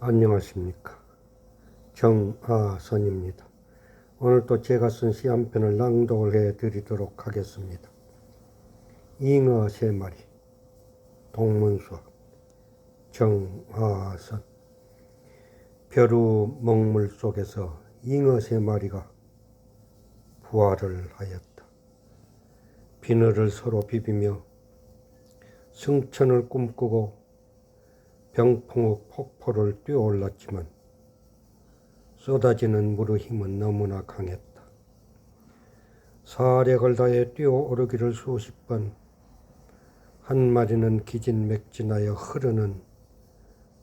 안녕하십니까. 정하선입니다. 오늘 또 제가 쓴 시 한 편을 낭독을 해 드리도록 하겠습니다. 잉어 세 마리, 동문수학, 정하선. 벼루 먹물 속에서 잉어 세 마리가 부활을 하였다. 비늘을 서로 비비며 승천을 꿈꾸고 병풍의 폭포를 뛰어올랐지만 쏟아지는 물의 힘은 너무나 강했다. 사력을 다해 뛰어오르기를 수십 번, 한 마리는 기진맥진하여 흐르는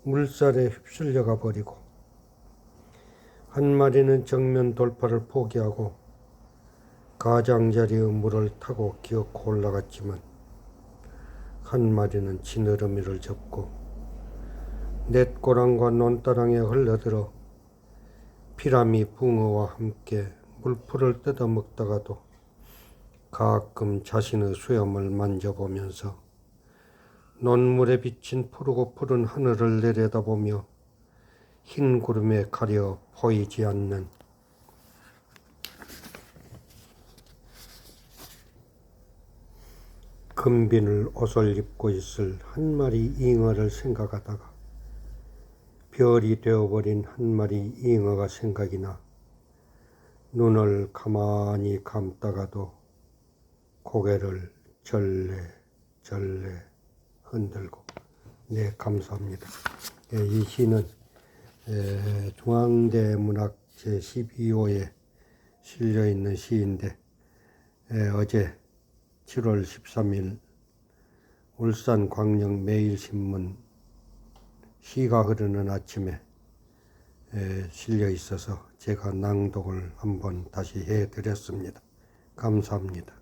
물살에 휩쓸려가 버리고, 한 마리는 정면 돌파를 포기하고 가장자리의 물을 타고 기어코 올라갔지만, 한 마리는 지느러미를 접고 넷고랑과 논다랑에 흘러들어 피라미 붕어와 함께 물풀을 뜯어먹다가도 가끔 자신의 수염을 만져보면서 논물에 비친 푸르고 푸른 하늘을 내려다보며 흰 구름에 가려 보이지 않는 금비늘 옷을 입고 있을 한 마리 잉어를 생각하다가 별이 되어버린 한 마리 잉어가 생각이 나 눈을 가만히 감다가도 고개를 절레 절레 흔들고 네 감사합니다. 예, 이 시는 에, 중앙대 문학 제 12호에 실려 있는 시인데 에, 어제 7월 13일 울산 광역 매일신문 시가 흐르는 아침에 에, 실려 있어서 제가 낭독을 한번 다시 해드렸습니다. 감사합니다.